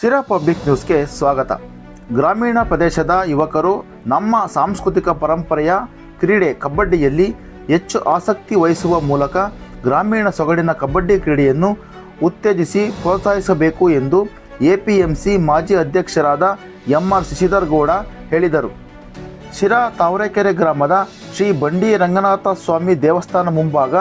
Sira public ನ್ಯೂಸ್ಗೆ ಸ್ವಾಗತ. ಗ್ರಾಮೀಣ ಪ್ರದೇಶದ ಯುವಕರು ನಮ್ಮ ಸಾಂಸ್ಕೃತಿಕ ಪರಂಪರೆಯ ಕ್ರೀಡೆ ಕಬಡ್ಡಿಯಲ್ಲಿ ಹೆಚ್ಚು ಆಸಕ್ತಿ ವಹಿಸುವ ಮೂಲಕ ಗ್ರಾಮೀಣ ಸೊಗಡಿನ ಕಬಡ್ಡಿ ಕ್ರೀಡೆಯನ್ನು ಉತ್ತೇಜಿಸಿ ಪ್ರೋತ್ಸಾಹಿಸಬೇಕು ಎಂದು ಎಪಿಎಂಸಿ ಮಾಜಿ ಅಧ್ಯಕ್ಷರಾದ ಎಂ ಆರ್ ಶಶಿಧರ್ ಗೌಡ ಹೇಳಿದರು. ಶಿರಾ ತಾವರೆಕೆರೆ ಗ್ರಾಮದ ಶ್ರೀ ಬಂಡಿ ರಂಗನಾಥ ಸ್ವಾಮಿ ದೇವಸ್ಥಾನ ಮುಂಭಾಗ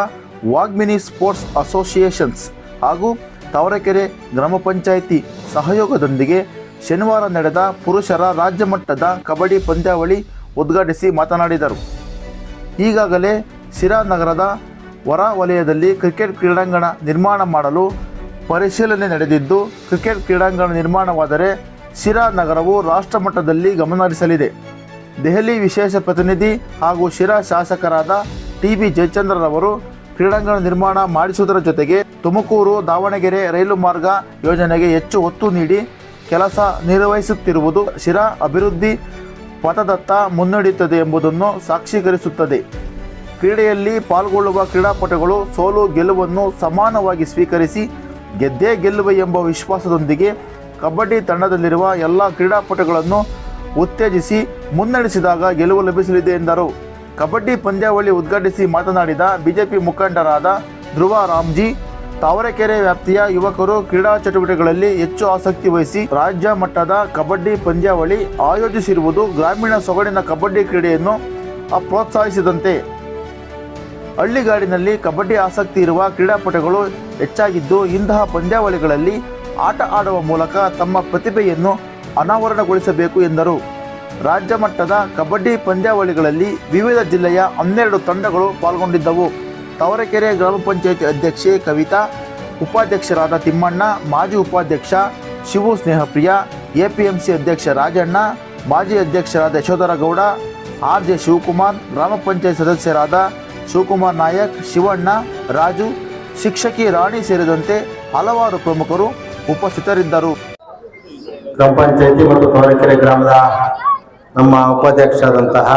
ವಾಗ್ಮಿನಿ ಸ್ಪೋರ್ಟ್ಸ್ ಅಸೋಸಿಯೇಷನ್ಸ್ ಹಾಗೂ ತಾವರೆಕೆರೆ ಗ್ರಾಮ ಪಂಚಾಯಿತಿ ಸಹಯೋಗದೊಂದಿಗೆ ಶನಿವಾರ ನಡೆದ ಪುರುಷರ ರಾಜ್ಯ ಮಟ್ಟದ ಕಬಡ್ಡಿ ಪಂದ್ಯಾವಳಿ ಉದ್ಘಾಟಿಸಿ ಮಾತನಾಡಿದರು. ಈಗಾಗಲೇ ಶಿರಾ ನಗರದ ಹೊರ ವಲಯದಲ್ಲಿ ಕ್ರಿಕೆಟ್ ಕ್ರೀಡಾಂಗಣ ನಿರ್ಮಾಣ ಮಾಡಲು ಪರಿಶೀಲನೆ ನಡೆದಿದ್ದು, ಕ್ರಿಕೆಟ್ ಕ್ರೀಡಾಂಗಣ ನಿರ್ಮಾಣವಾದರೆ ಶಿರಾ ನಗರವು ರಾಷ್ಟ್ರ ಮಟ್ಟದಲ್ಲಿ ಗಮನಹರಿಸಲಿದೆ. ದೆಹಲಿ ವಿಶೇಷ ಪ್ರತಿನಿಧಿ ಹಾಗೂ ಶಿರಾ ಶಾಸಕರಾದ ಟಿ ಬಿ ಜಯಚಂದ್ರರವರು ಕ್ರೀಡಾಂಗಣ ನಿರ್ಮಾಣ ಮಾಡಿಸುವುದರ ಜೊತೆಗೆ ತುಮಕೂರು, ದಾವಣಗೆರೆ ರೈಲು ಮಾರ್ಗ ಯೋಜನೆಗೆ ಹೆಚ್ಚು ಒತ್ತು ನೀಡಿ ಕೆಲಸ ನಿರ್ವಹಿಸುತ್ತಿರುವುದು ಶಿರಾ ಅಭಿವೃದ್ಧಿ ಪಥದತ್ತ ಮುನ್ನಡೆಯುತ್ತದೆ ಎಂಬುದನ್ನು ಸಾಕ್ಷೀಕರಿಸುತ್ತದೆ. ಕ್ರೀಡೆಯಲ್ಲಿ ಪಾಲ್ಗೊಳ್ಳುವ ಕ್ರೀಡಾಪಟುಗಳು ಸೋಲು ಗೆಲುವನ್ನು ಸಮಾನವಾಗಿ ಸ್ವೀಕರಿಸಿ ಗೆದ್ದೇ ಗೆಲ್ಲುವೆ ಎಂಬ ವಿಶ್ವಾಸದೊಂದಿಗೆ ಕಬಡ್ಡಿ ತಂಡದಲ್ಲಿರುವ ಎಲ್ಲ ಕ್ರೀಡಾಪಟುಗಳನ್ನು ಉತ್ತೇಜಿಸಿ ಮುನ್ನಡೆಸಿದಾಗ ಗೆಲುವು ಲಭಿಸಲಿದೆ ಎಂದರು. ಕಬಡ್ಡಿ ಪಂದ್ಯಾವಳಿ ಉದ್ಘಾಟಿಸಿ ಮಾತನಾಡಿದ ಬಿಜೆಪಿ ಮುಖಂಡರಾದ ಧ್ರುವ ರಾಮ್ಜಿ, ತಾವರೆಕೆರೆ ವ್ಯಾಪ್ತಿಯ ಯುವಕರು ಕ್ರೀಡಾ ಚಟುವಟಿಕೆಗಳಲ್ಲಿ ಹೆಚ್ಚು ಆಸಕ್ತಿ ವಹಿಸಿ ರಾಜ್ಯ ಮಟ್ಟದ ಕಬಡ್ಡಿ ಪಂದ್ಯಾವಳಿ ಆಯೋಜಿಸಿರುವುದು ಗ್ರಾಮೀಣ ಸೊಗಡಿನ ಕಬಡ್ಡಿ ಕ್ರೀಡೆಯನ್ನು ಪ್ರೋತ್ಸಾಹಿಸಿದಂತೆ. ಹಳ್ಳಿಗಾಡಿನಲ್ಲಿ ಕಬಡ್ಡಿ ಆಸಕ್ತಿ ಇರುವ ಕ್ರೀಡಾಪಟುಗಳು ಹೆಚ್ಚಾಗಿದ್ದು ಇಂತಹ ಪಂದ್ಯಾವಳಿಗಳಲ್ಲಿ ಆಟ ಆಡುವ ಮೂಲಕ ತಮ್ಮ ಪ್ರತಿಭೆಯನ್ನು ಅನಾವರಣಗೊಳಿಸಬೇಕು ಎಂದರು. ರಾಜ್ಯ ಮಟ್ಟದ ಕಬಡ್ಡಿ ಪಂದ್ಯಾವಳಿಗಳಲ್ಲಿ ವಿವಿಧ ಜಿಲ್ಲೆಯ ಹನ್ನೆರಡು ತಂಡಗಳು ಪಾಲ್ಗೊಂಡಿದ್ದವು. ತವರಕೆರೆ ಗ್ರಾಮ ಪಂಚಾಯಿತಿ ಅಧ್ಯಕ್ಷೆ ಕವಿತಾ, ಉಪಾಧ್ಯಕ್ಷರಾದ ತಿಮ್ಮಣ್ಣ, ಮಾಜಿ ಉಪಾಧ್ಯಕ್ಷ ಶಿವು ಸ್ನೇಹಪ್ರಿಯ, ಎಪಿಎಂಸಿ ಅಧ್ಯಕ್ಷ ರಾಜಣ್ಣ, ಮಾಜಿ ಅಧ್ಯಕ್ಷರಾದ ಯಶೋಧರ ಗೌಡ ಆರ್ ಜೆ ಶಿವಕುಮಾರ್, ಗ್ರಾಮ ಪಂಚಾಯತ್ ಸದಸ್ಯರಾದ ಶಿವಕುಮಾರ್ ನಾಯಕ್, ಶಿವಣ್ಣ, ರಾಜು, ಶಿಕ್ಷಕಿ ರಾಣಿ ಸೇರಿದಂತೆ ಹಲವಾರು ಪ್ರಮುಖರು ಉಪಸ್ಥಿತರಿದ್ದರು. ಗ್ರಾಮ ಪಂಚಾಯತಿ ಮತ್ತು ತೋರಕೆರೆ ಗ್ರಾಮದ ನಮ್ಮ ಉಪಾಧ್ಯಕ್ಷರಾದಂತಹ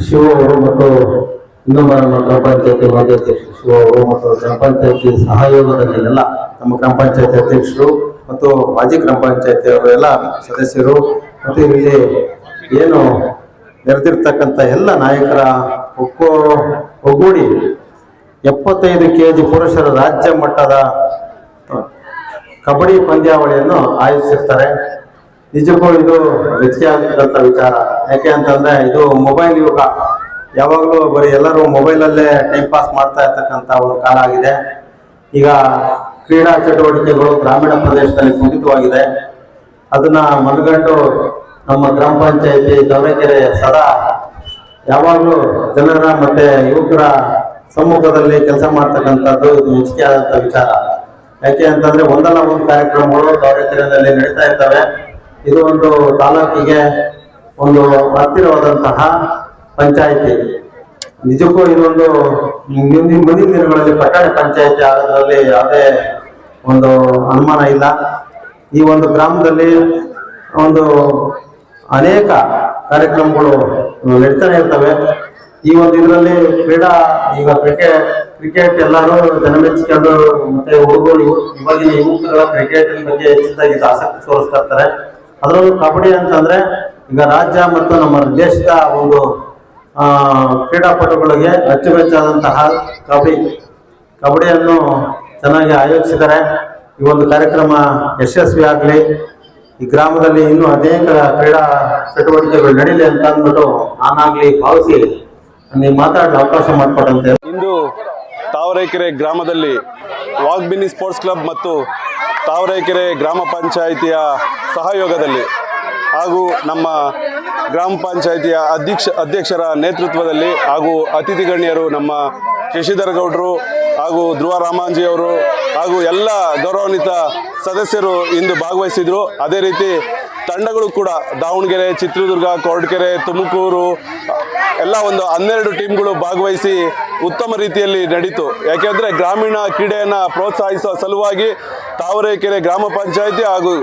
ಶಿವ ಅವರು ಮತ್ತು ನಮ್ಮ ಗ್ರಾಮ ಪಂಚಾಯತಿ ಮಾಜಿ ಅಧ್ಯಕ್ಷರು ಶಿವ ಅವರು ಮತ್ತು ಗ್ರಾಮ ಪಂಚಾಯತಿ ಸಹಯೋಗದಲ್ಲೆಲ್ಲ ನಮ್ಮ ಗ್ರಾಮ ಪಂಚಾಯತಿ ಅಧ್ಯಕ್ಷರು ಮತ್ತು ಮಾಜಿ ಗ್ರಾಮ ಪಂಚಾಯತಿ ಅವರು ಎಲ್ಲ ಸದಸ್ಯರು ಮತ್ತು ಇಲ್ಲಿ ಏನು ನೆರೆದಿರ್ತಕ್ಕಂಥ ಎಲ್ಲ ನಾಯಕರ ಒಕ್ಕೋ ಒಗ್ಗೂಡಿ ಎಪ್ಪತ್ತೈದು ಕೆ ಜಿ ಪುರುಷರ ರಾಜ್ಯ ಮಟ್ಟದ ಕಬಡ್ಡಿ ಪಂದ್ಯಾವಳಿಯನ್ನು ಆಯೋಜಿಸಿರ್ತಾರೆ. ನಿಜಕ್ಕೂ ಇದು ಮೆಚ್ಚುಗೆ ಆಗ್ತಕ್ಕಂಥ ವಿಚಾರ. ಯಾಕೆ ಅಂತಂದರೆ ಇದು ಮೊಬೈಲ್ ಯುಗ. ಯಾವಾಗಲೂ ಬರೀ ಎಲ್ಲರೂ ಮೊಬೈಲಲ್ಲೇ ಟೈಮ್ ಪಾಸ್ ಮಾಡ್ತಾ ಇರ್ತಕ್ಕಂಥ ಒಂದು ಕಾಲ ಆಗಿದೆ. ಈಗ ಕ್ರೀಡಾ ಚಟುವಟಿಕೆಗಳು ಗ್ರಾಮೀಣ ಪ್ರದೇಶದಲ್ಲಿ ಕುಂಠಿತವಾಗಿದೆ. ಅದನ್ನು ಮನಗಂಡು ನಮ್ಮ ಗ್ರಾಮ ಪಂಚಾಯಿತಿ ದಾವಣಗೆರೆ ಸದಾ ಯಾವಾಗಲೂ ಜನರ ಮತ್ತು ಯುವಕರ ಸಮ್ಮುಖದಲ್ಲಿ ಕೆಲಸ ಮಾಡ್ತಕ್ಕಂಥದ್ದು ಇದು ಮೆಚ್ಚುಗೆ ಆದಂಥ ವಿಚಾರ. ಯಾಕೆ ಅಂತಂದರೆ ಒಂದಲ್ಲ ಒಂದು ಕಾರ್ಯಕ್ರಮಗಳು ದಾವಣಗೆರೆಯಲ್ಲಿ ನಡೀತಾ ಇರ್ತವೆ. ಇದು ಒಂದು ತಾಲೂಕಿಗೆ ಒಂದು ಹತ್ತಿರವಾದಂತಹ ಪಂಚಾಯಿತಿ. ನಿಜಕ್ಕೂ ಇದೊಂದು ಮುಂದಿನ ದಿನಗಳಲ್ಲಿ ಪಟ್ಟಣ ಪಂಚಾಯಿತಿ ಆಗೋದ್ರಲ್ಲಿ ಯಾವುದೇ ಒಂದು ಅನುಮಾನ ಇಲ್ಲ. ಈ ಒಂದು ಗ್ರಾಮದಲ್ಲಿ ಒಂದು ಅನೇಕ ಕಾರ್ಯಕ್ರಮಗಳು ನಡೀತಾನೆ ಇರ್ತವೆ. ಈ ಒಂದು ಇದರಲ್ಲಿ ಕ್ರೀಡಾ ಈಗ ಕ್ರಿಕೆಟ್ ಕ್ರಿಕೆಟ್ ಎಲ್ಲರೂ ಜನಮೆಚ್ಚಿಕೊಂಡು ಮತ್ತೆ ಹುಡುಗರು ಇವಾಗಿನ ಯುವಕರ ಕ್ರಿಕೆಟ್ ಬಗ್ಗೆ ಹೆಚ್ಚಿನದಾಗಿ ಆಸಕ್ತಿ ತೋರಿಸ್ತಾ ಇರ್ತಾರೆ. ಅದರಲ್ಲೂ ಕಬಡ್ಡಿ ಅಂತಂದ್ರೆ ಈಗ ರಾಜ್ಯ ಮತ್ತು ನಮ್ಮ ದೇಶದ ಒಂದು ಕ್ರೀಡಾಪಟುಗಳಿಗೆ ಅಚ್ಚುಮೆಚ್ಚಾದಂತಹ ಕಬಡ್ಡಿ. ಕಬಡ್ಡಿಯನ್ನು ಚೆನ್ನಾಗಿ ಆಯೋಜಿಸಿದ್ದಾರೆ. ಈ ಒಂದು ಕಾರ್ಯಕ್ರಮ ಯಶಸ್ವಿ ಆಗಲಿ. ಈ ಗ್ರಾಮದಲ್ಲಿ ಇನ್ನೂ ಅನೇಕ ಕ್ರೀಡಾ ಚಟುವಟಿಕೆಗಳು ನಡೀಲಿ ಅಂತ ಅಂದ್ಬಿಟ್ಟು ನಾನಾಗ್ಲಿ ಭಾವಿಸಿ ನೀವು ಮಾತಾಡಲು ಅವಕಾಶ ಮಾಡಿಕೊಟ್ಟಂತೆ. ಇಂದು ತಾವರೆಕೆರೆ ಗ್ರಾಮದಲ್ಲಿ ವಾಗ್ಬಿನಿ ಸ್ಪೋರ್ಟ್ಸ್ ಕ್ಲಬ್ ಮತ್ತು ತಾವರೆಕೆರೆ ಗ್ರಾಮ ಪಂಚಾಯಿತಿಯ ಸಹಯೋಗದಲ್ಲಿ ಹಾಗೂ ನಮ್ಮ ಗ್ರಾಮ ಪಂಚಾಯಿತಿಯ ಅಧ್ಯಕ್ಷ, ಅಧ್ಯಕ್ಷರ ನೇತೃತ್ವದಲ್ಲಿ ಹಾಗೂ ಅತಿಥಿ ಗಣ್ಯರು ನಮ್ಮ ಶಶಿಧರ್ ಗೌಡರು ಹಾಗೂ ಧ್ರುವ ರಾಮಾಂಜಿ ಅವರು ಹಾಗೂ ಎಲ್ಲ ಗೌರವಾನ್ವಿತ ಸದಸ್ಯರು ಇಂದು ಭಾಗವಹಿಸಿದರು. ಅದೇ ರೀತಿ ತಂಡಗಳು ಕೂಡ ದಾವಣಗೆರೆ, ಚಿತ್ರದುರ್ಗ, ಕೊರಟಗೆರೆ, ತುಮಕೂರು, ಎಲ್ಲ ಒಂದು ಹನ್ನೆರಡು ಟೀಮ್ಗಳು ಭಾಗವಹಿಸಿ ಉತ್ತಮ ರೀತಿಯಲ್ಲಿ ನಡೀತು. ಯಾಕೆಂದರೆ ಗ್ರಾಮೀಣ ಕ್ರೀಡೆಯನ್ನು ಪ್ರೋತ್ಸಾಹಿಸುವ ಸಲುವಾಗಿ ತಾವರೆಕೆರೆ ಗ್ರಾಮ ಪಂಚಾಯಿತಿ ಹಾಗೂ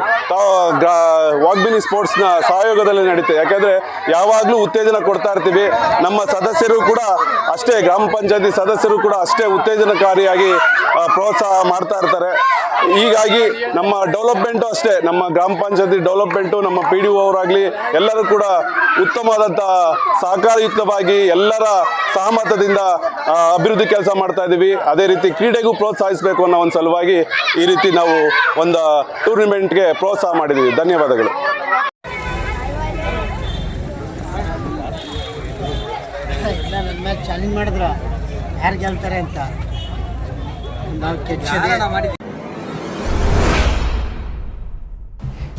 ವಾಗ್ಬಿನಿ ಸ್ಪೋರ್ಟ್ಸ್ನ ಸಹಯೋಗದಲ್ಲಿ ನಡೀತೆ. ಯಾಕೆಂದರೆ ಯಾವಾಗಲೂ ಉತ್ತೇಜನ ಕೊಡ್ತಾ ಇರ್ತೀವಿ. ನಮ್ಮ ಸದಸ್ಯರು ಕೂಡ ಅಷ್ಟೇ, ಗ್ರಾಮ ಪಂಚಾಯತಿ ಸದಸ್ಯರು ಕೂಡ ಅಷ್ಟೇ ಉತ್ತೇಜನಕಾರಿಯಾಗಿ ಪ್ರೋತ್ಸಾಹ ಮಾಡ್ತಾ ಇರ್ತಾರೆ. ಹೀಗಾಗಿ ನಮ್ಮ ಡೆವಲಪ್ಮೆಂಟು ಅಷ್ಟೇ, ನಮ್ಮ ಗ್ರಾಮ ಪಂಚಾಯತಿ ಡೆವಲಪ್ಮೆಂಟು ನಮ್ಮ ಪಿ ಡಿ ಅವರಾಗಲಿ ಎಲ್ಲರೂ ಕೂಡ ಉತ್ತಮವಾದಂಥ ಸಹಕಾರಯುತವಾಗಿ ಎಲ್ಲರ ಸಹಮತದಿಂದ ಅಭಿವೃದ್ಧಿ ಕೆಲಸ ಮಾಡ್ತಾ ಇದ್ದೀವಿ ಅದೇ ರೀತಿ ಕ್ರೀಡೆಗೂ ಪ್ರೋತ್ಸಾಹಿಸಬೇಕು ಅನ್ನೋ ಒಂದು ಸಲುವಾಗಿ ಈ ರೀತಿ ನಾವು ಒಂದು ಟೂರ್ನಿಮೆಂಟ್ಗೆ ಪ್ರೋತ್ಸಾಹ ಮಾಡಿದ್ದೀವಿ ಧನ್ಯವಾದಗಳು. ಚಾಲೆಂಜ್ ಮಾಡಿದ್ರ ಯಾರು ಗೆಲ್ತಾರೆ ಅಂತ? ನಾವು